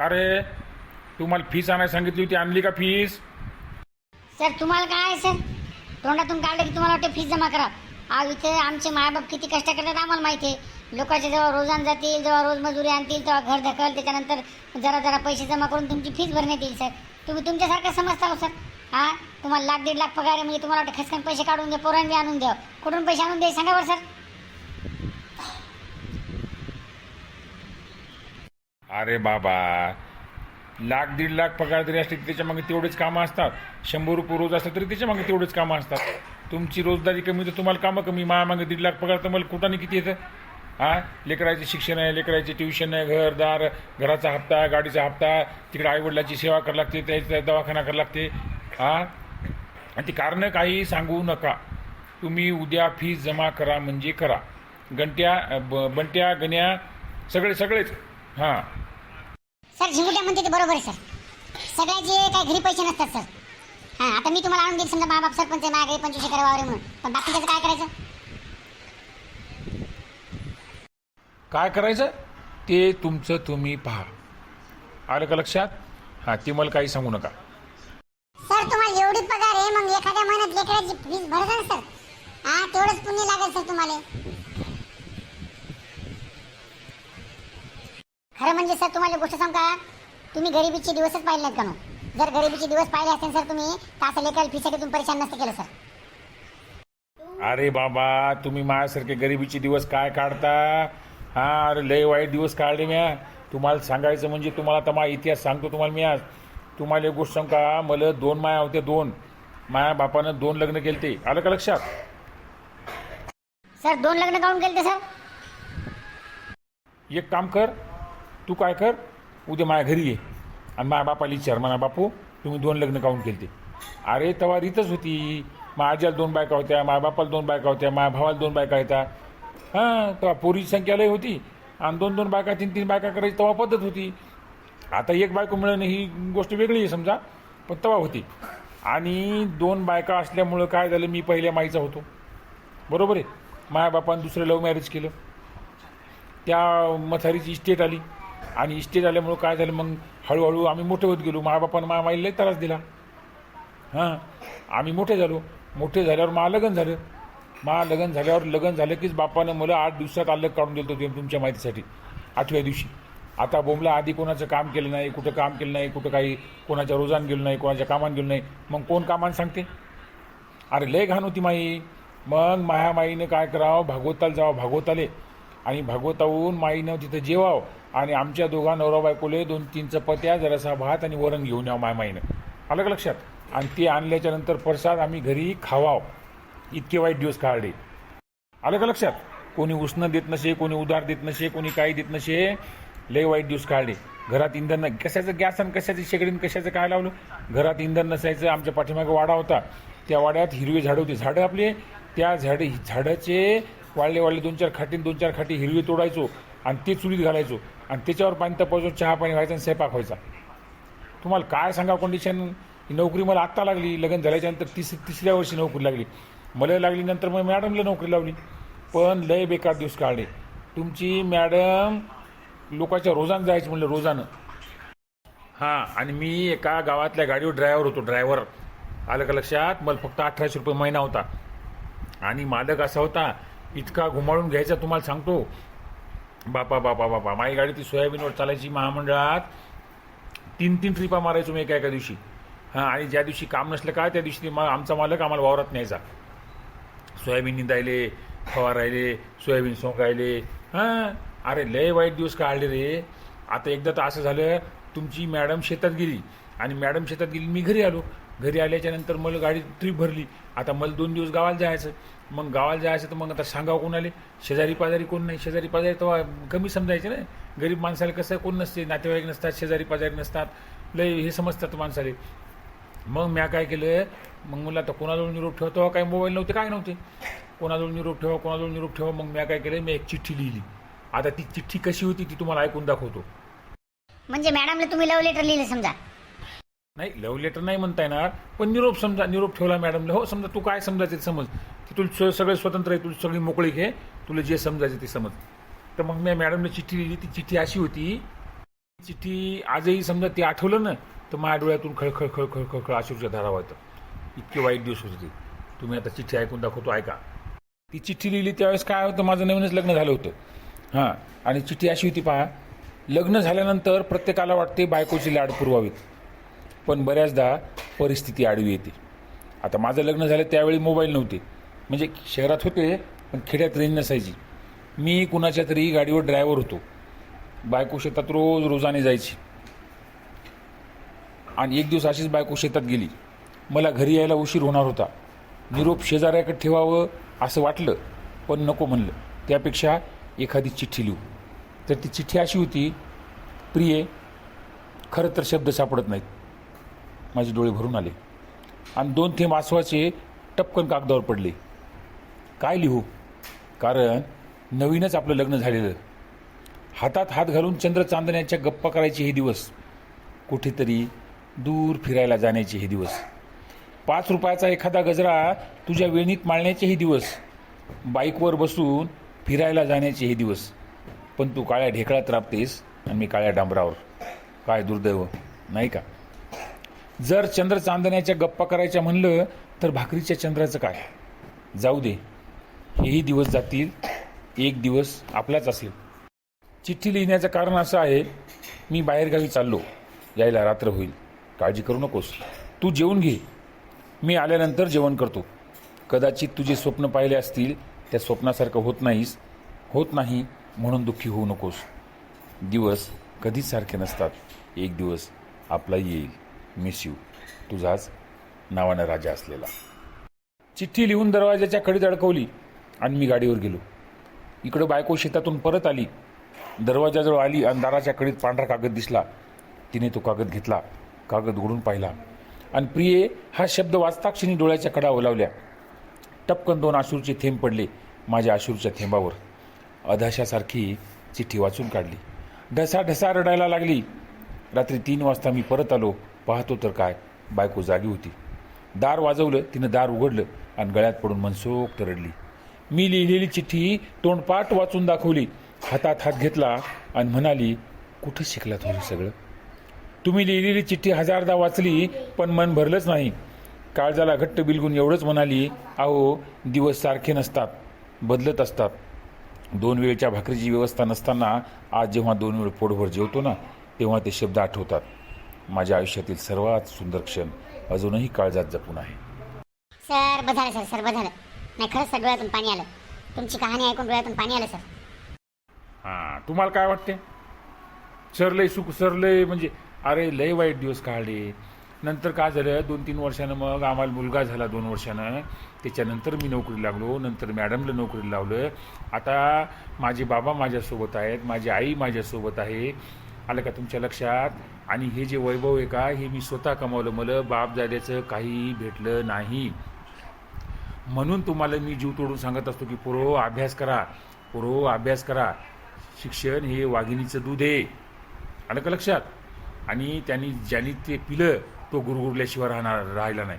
का रे? तुम्हाला फीस आणायला सांगितली होती आणली का फीस सर तुम्हाला काय आहे सर तोंडातून काढलं की तुम्हाला वाटतं फीस जमा करा. आज इथे आमचे मायबाप किती कष्ट करतात आम्हाला माहिती आहे. लोकांचे जेव्हा रोजान जातील जेव्हा रोज मजुरी आणतील तेव्हा घर ढकल त्याच्यानंतर जरा जरा पैसे जमा करून तुमची फीस भरण्यात येईल सर तुम्ही तुमच्यासारखं समजता हो सर हां? तुम्हाला लाख दीड लाख पगार आहे म्हणजे तुम्हाला वाटतं खसखन पैसे काढून द्या पोरांनी आणून द्या. कुठून पैसे आणून द्या सांगा बरं सर अरे बाबा. लाख दीड लाख पगार जरी असली त्याच्यामागे तेवढेच कामं असतात. शंभर रुपये रोज असलं तरी त्याच्यामागे तेवढेच कामं असतात. तुमची रोजदारी कमी तर तुम्हाला कामं कमी. माया मागे दीड लाख पगार तर मला कुठाने किती येतं? हा? लेकराचे शिक्षण आहे लेकराचे ट्युशन आहे घरदार घराचा हप्ता गाडीचा हप्ता तिकडे आईवडिलाची सेवा करावी लागते त्याचा दवाखाना करावा लागते. हा? आणि ती कारणं काही सांगू नका. तुम्ही उद्या फीज जमा करा म्हणजे करा. गंट्या ब बंट्या गण्या सगळे सगळेच. हां. सर झिंगुट्या म्हणते ते बरोबर आहे सर. सगळ्याचे काही घरी पैसे नसतात सर. हां आता मी तुम्हाला आणून देईल समजा बाप सरपंच आहे माझ्या घरी पंचवीस एकर वावर म्हणून. पण बाकीच्याचं काय करायचं? काय करायचं? ते तुमचं तुम्ही पहा. आलं का लक्षात? हां ते मला काही सांगू नका. सर तुम्हाला एवढी पगार आहे मग एखाद्या महिन्यात लेकराची फीस भरता ना सर? हा तेवढंच पुण्य लागेल सर तुम्हाला. खरं म्हणजे सर तुम्हाला गोष्ट सांग का? तुम्ही गरिबीचे दिवसच पाहिले नाहीत का नो? जर गरिबीचे दिवस पाहिले असतील सर तुम्ही तर असं लेकराला फीसाठी तुम्ही परेशान नसते केलं सर. अरे बाबा तुम्ही माझ्यासारखे गरिबीचे दिवस काय काढता? हा अरे लय वाईट दिवस काढले म्या. तुम्हाला सांगायचं म्हणजे तुम्हाला आता माझा इतिहास सांगतो तुम्हाला मी आज. तुम्हाला एक गोष्ट सांग का? मला दोन माया होत्या दोन. माया बापानं दोन लग्न केले ते आलं का लक्षात? सर दोन लग्न काढून गेले सर? एक काम कर तू काय कर उद्या माझ्या घरी ये. आणि माझ्या बापाला विचार म्हणा बापू तुम्ही दोन लग्न काऊन केलते? अरे तेव्हा रीतच होती. माझ्या आजीला दोन बायका होत्या माझ्या बापाला दोन बायका होत्या माझ्या भावाला दोन बायका होत्या. हां तेव्हा पोरीची संख्या लय होती. आणि दोन दोन बायका तीन तीन बायका करायची तेव्हा पद्धत होती. आता एक बायको मिळणं ही गोष्ट वेगळी आहे समजा पण तेव्हा होती. आणि दोन बायका असल्यामुळं काय झालं मी पहिल्या माईचा होतो. बरोबर आहे? माझ्या बापानं दुसरं लव्ह मॅरेज केलं. त्या मथारीची इस्टेट आली. आणि इष्टी झाल्यामुळं काय झालं मग हळूहळू आम्ही मोठे होत गेलो. माबापानं माझ्या माईला लई त्रास दिला. हां आम्ही मोठे झालो. मोठे झाल्यावर मा लग्न झालं. मा लग्न झाल्यावर लग्न झालं कीच बापानं मला आठ दिवसात अलग काढून दिलं होतं तुमच्या माहितीसाठी आठव्या दिवशी. आता बोमला आधी कोणाचं काम केलं नाही कुठं काम केलं नाही कुठं काही कोणाच्या रोजान गेलो नाही कोणाच्या कामानं गेलो नाही. मग कोण कामानं सांगते? अरे लय घाण होती माई. मग माया माईनं काय करावं? भागवताला जावं. भागवताले आणि भागवताहून माईनं तिथं जेवावं. आणि आमच्या दोघा नवरा बायकोले दोन तीन चपात्या जरासा भात आणि वरण घेऊन यावं माया माईनं. आलं का लक्षात? आणि ते आणल्याच्या नंतर प्रसाद आम्ही घरी खावाव. इतके वाईट दिवस काढले. आलं का लक्षात? कोणी उष्ण देत नसे कोणी उधार देत नसे कोणी काही देत नसे लय वाईट दिवस काढले. घरात इंधन नाही. कशाचं गॅस आणि कशाचं शेगडीन कशाचं काय लावलं? घरात इंधन नसायचं आमच्या पाठीमागे वाडा होता. त्या वाड्यात हिरवी झाडं होती. झाडं आपले त्या झाड झाडाचे वाळले वाळले दोन चार खाटीन दोन चार खाटी हिरवी तोडायचो आणि ते चुलीत घालायचो. आणि त्याच्यावर पाणी तपायचो चहा पाणी व्हायचं आणि स्वयंपाक व्हायचा. तुम्हाला काय सांगा कंडिशन नोकरी मला आत्ता लागली लग्न झाल्याच्यानंतर तिस तिसऱ्या वर्षी नोकरी लागली. मला लागली नंतर मग मॅडमला नोकरी लावली. पण लय बेकार दिवस काढले. तुमची मॅडम लोकांच्या रोजानं जायचं म्हणलं रोजानं. हां आणि मी एका गावातल्या गाडीवर ड्रायव्हर होतो ड्रायव्हर आलं का लक्षात? मला फक्त अठराशे रुपये महिना होता. आणि मालक असा होता इतका घुमाळून घ्यायचा तुम्हाला सांगतो. बापा बापा बापा. माझी गाडी ती सोयाबीनवर चालायची महामंडळात. तीन तीन ट्रिपा मारायचो मी एका एका दिवशी. हां आणि ज्या दिवशी काम नसलं काय त्या दिवशी मा आमचा मालक आम्हाला वावरात न्यायचा. सोयाबीन निंदायले फवारायले सोयाबीन सोंगायले. हां अरे लय वाईट दिवस काढले रे. आता एकदा तर असं झालं तुमची मॅडम शेतात गेली. आणि मॅडम शेतात गेली मी घरी आलो. घरी आल्याच्यानंतर मला गाडी ट्रीप भरली. आता मला दोन दिवस गावाला जायचं. मग गावाला जायचं तर मग आता सांगावं कोणाले शेजारी पाजारी कोण नाही? शेजारी पाजारी तेव्हा कमी समजायचे ना. गरीब माणसाला कसं कोण नसते? नातेवाईक नसतात शेजारी पाजारी नसतात. लय हे समजतात माणसाले. मग म्या काय केलं? मग मला आता कोणाजवळ निरोप ठेवा? तेव्हा काही मोबाईल नव्हते? काय नव्हते? कोणाजवळ निरोप ठेवा कोणाजवळ निरोप ठेवा? मग म्या काय केलं? मी एक चिठ्ठी लिहिली. आता ती चिठ्ठी कशी होती ती तुम्हाला ऐकून दाखवतो. म्हणजे मॅडमला तुम्ही लव्ह लेटर लिहिलं समजा. नाही लव्ह लेटर नाही म्हणता येणार पण निरोप समजा निरोप ठेवला मॅडमला हो समजा तू काय समजायचं ते समज. की तुला सगळे स्वतंत्र आहे तुझी सगळी मोकळी घे तुला जे समजायचं ते समज. तर मग मी मॅडमला चिठ्ठी लिहिली ती चिठ्ठी अशी होती चिठ्ठी आजही समजा ते आठवलं ना तर माझ्या डोळ्यातून खळखळ खळखळ खळखळ अश्रूच्या धारा होतं इतके वाईट दिवस होते ते. तुम्ही आता चिठ्ठी ऐकून दाखवतो ऐका. ती चिठ्ठी लिहिली त्यावेळेस काय होतं माझं नवीनच लग्न झालं होतं. हां आणि चिठ्ठी अशी होती पहा लग्न झाल्यानंतर प्रत्येकाला वाटते बायकोची लाड पुरवावीत. पण बऱ्याचदा परिस्थिती आडवी येते. आता माझं लग्न झालं त्यावेळी मोबाईल नव्हते. म्हणजे शहरात होते पण खेड्यात रेंज नसायची. मी कुणाच्या तरी गाडीवर ड्रायव्हर होतो. बायको शेतात रोज रोजाने जायची. आणि एक दिवस अशीच बायको शेतात गेली. मला घरी यायला उशीर होणार होता. निरोप शेजाऱ्याकडे ठेवावं असं वाटलं पण नको म्हणलं. त्यापेक्षा एखादी चिठ्ठी लिहू. तर ती चिठ्ठी अशी होती प्रिये खरं तर शब्द सापडत नाहीत. माझे डोळे भरून आले. आणि दोन थेंब आसवाचे टपकन कागदावर पडले. काय लिहू? कारण नवीनच आपलं लग्न झालेलं. हातात हात घालून चंद्र चांदण्याच्या गप्पा करायचे हे दिवस. कुठेतरी दूर फिरायला जाण्याचे हे दिवस. पाच रुपयाचा एखादा गजरा तुझ्या वेणीत माळण्याचे हे दिवस. बाईकवर बसून फिरायला जाण्याचे हे दिवस. पण तू काळ्या ढेकळात राबतेस आणि मी काळ्या डांबरावर. काय दुर्दैव नाही का? जर चंद्र चांदण्याच्या गप्पा करायच्या म्हणलं तर भाकरीच्या चंद्राचं काय? जाऊ दे. हेही दिवस जातील एक दिवस आपलाच असेल. चिठ्ठी लिहिण्याचं कारण असं आहे मी बाहेरगावी चाललो. यायला रात्र होईल. काळजी करू नकोस. तू जेवून घे. मी आल्यानंतर जेवण करतो. कदाचित तुझे स्वप्न पाहिले असतील त्या स्वप्नासारखं होत नाहीस. होत नाही म्हणून दुःखी होऊ नकोस. दिवस कधीच सारखे नसतात. एक दिवस आपला येईल. मिस यू तुझाच नावानं राजा असलेला. चिठ्ठी लिहून दरवाजाच्या कडीत अडकवली आणि मी गाडीवर गेलो. इकडं बायको शेतातून परत आली. दरवाजाजवळ आली आणि दाराच्या कडीत पांढरा कागद दिसला. तिने तो कागद घेतला. कागद उघडून पाहिला. आणि प्रिये हा शब्द वाचताक्षणी डोळ्याच्या कडा ओलावल्या. टपकन दोन आशूरचे थेंब पडले माझ्या आशूरच्या थेंबावर. अधाशासारखी चिठ्ठी वाचून काढली. ढसा ढसा रडायला लागली. रात्री तीन वाजता मी परत आलो. पाहतो तर काय. बायको जागी होती. दार वाजवलं तिनं दार उघडलं आणि गळ्यात पडून मनसोक्त रडली. मी लिहिलेली चिठ्ठी तोंडपाठ वाचून दाखवली. हातात हात घेतला आणि म्हणाली कुठं शिकलात हो सगळं? तुम्ही लिहिलेली चिठ्ठी हजारदा वाचली पण मन भरलंच नाही. काळजाला घट्ट बिलगून एवढंच म्हणाली अहो दिवस सारखे नसतात बदलत असतात. दोन वेळच्या भाकरीची व्यवस्था नसताना आज जेव्हा दोन वेळ पोटभर जेवतो ना तेव्हा ते शब्द आठवतात. माझ्या आयुष्यातील सर्वात सुंदर क्षण अजूनही काळजात जपून आहे. सर झालं सर सर झालं. नाही खरंच सर डोळ्यातून पाणी आलं. तुमची कहाणी ऐकून डोळ्यातून पाणी आलं सर. हां तुम्हाला काय वाटते सर लय सुख सर लय म्हणजे अरे लय वाईट दिवस काढले. नंतर काय झालं? दोन तीन वर्षानं मग आम्हाला मुलगा झाला दोन वर्षानं. त्याच्यानंतर मी नोकरी लागलो. नंतर मॅडमला नोकरीला लावलं. आता माझे बाबा माझ्यासोबत आहेत. माझी आई माझ्यासोबत आहे. आलं का तुमच्या लक्षात? आणि हे जे वैभव आहे का हे मी स्वतः कमावलं. मला बाप जाद्याचं काहीही भेटलं नाही. म्हणून तुम्हाला मी जीव तोडून सांगत असतो की पुरो अभ्यास करा. पुरो अभ्यास करा. शिक्षण हे वाघिणीचं दूध आहे. आलं का लक्षात? आणि त्यांनी ज्यांनी ते पिलं तो गुरगुरल्याशिवाय राहणार राहिला नाही.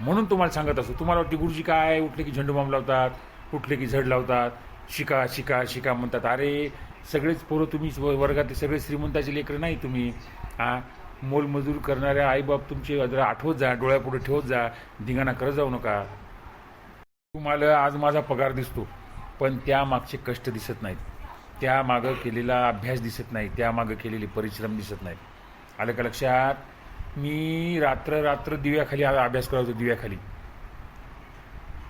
म्हणून तुम्हाला सांगत असतो तुम्हाला वाटते गुरुजी काय उठले की झेंडूबाम लावतात उठले की झड लावतात शिका शिका शिका म्हणतात. अरे सगळेच पोरं तुम्हीच व- वर्गातले सगळे श्रीमंताचे लेकरं नाही तुम्ही. हा? मोलमजूर करणाऱ्या आईबाप तुमचे जरा आठवत जा डोळ्यापुढे ठेवत जा. धिंगाणा करत जाऊ नका. तुम्हाला आज माझा पगार दिसतो पण त्या मागचे कष्ट दिसत नाहीत. त्या मागं केलेला अभ्यास दिसत नाही त्यामागं केलेले परिश्रम दिसत नाहीत. आलं का लक्षात? मी रात्र रात्र दिव्याखाली अभ्यास करायचो दिव्याखाली.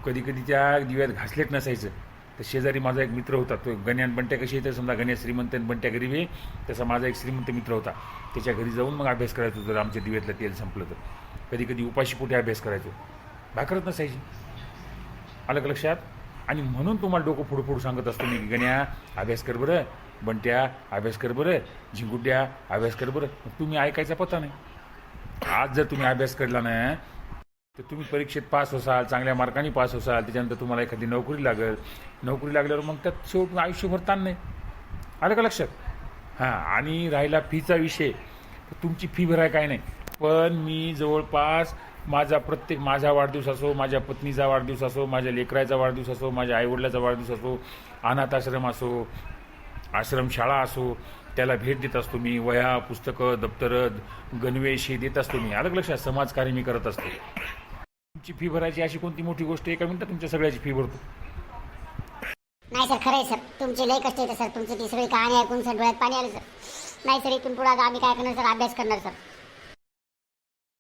कधी कधी त्या दिव्यात घासलेट नसायचं. तर शेजारी माझा एक मित्र होता तो गण्यान बंट्या कशी येते समजा गण्या श्रीमंत आणि बंट्या गरीब आहे तसा माझा एक श्रीमंत मित्र होता. त्याच्या घरी जाऊन मग अभ्यास करायचो जर आमच्या दिव्यातलं तेल संपलं तर. कधी कधी उपाशी पोटी अभ्यास करायचो. भाकरत नसायची. आलं का लक्षात? आणि म्हणून तुम्हाला डोकं फुडफुड सांगत असतो मी की गण्या अभ्यास कर बरं. बंट्या अभ्यास कर बरं. झिंगुट्या अभ्यास कर बरं. मग तुम्ही ऐकायचा पत्ता नाही. आज जर तुम्ही अभ्यास करला ना तर तुम्ही परीक्षेत पास होसाल चांगल्या मार्काने पास होसाल त्याच्यानंतर तुम्हाला एखादी नोकरी लागेल. नोकरी लागल्यावर मग त्यात शेवट आयुष्यभर ताण नाही. आलं का लक्षात? हां आणि राहिला फीचा विषय. तर तुमची फी भराय काय नाही. पण मी जवळपास माझा प्रत्येक माझा वाढदिवस असो माझ्या पत्नीचा वाढदिवस असो माझ्या लेकराचा वाढदिवस असो माझ्या आईवडिलाचा वाढदिवस असो अनाथ आश्रम असो आश्रमशाळा असो त्याला भेट देत असतो मी. वह्या पुस्तकं दप्तरं गणवेश हे देत असतो मी. अलग लक्षात? समाजकार्य मी करत असतो. तुमची फी भरायची अशी कोणती मोठी गोष्ट आहे? एका मिनिटात तुमच्या सगळ्याची फी भरतो. नाही सर खरं आहे सर. तुमचे लय कष्ट येते सर. तुमची ती सगळी कहाणी ऐकून सर डोळ्यात पाणी आलं सर. नाही सर इथून पुढे आता आम्ही काय करणार सर? अभ्यास करणार सर.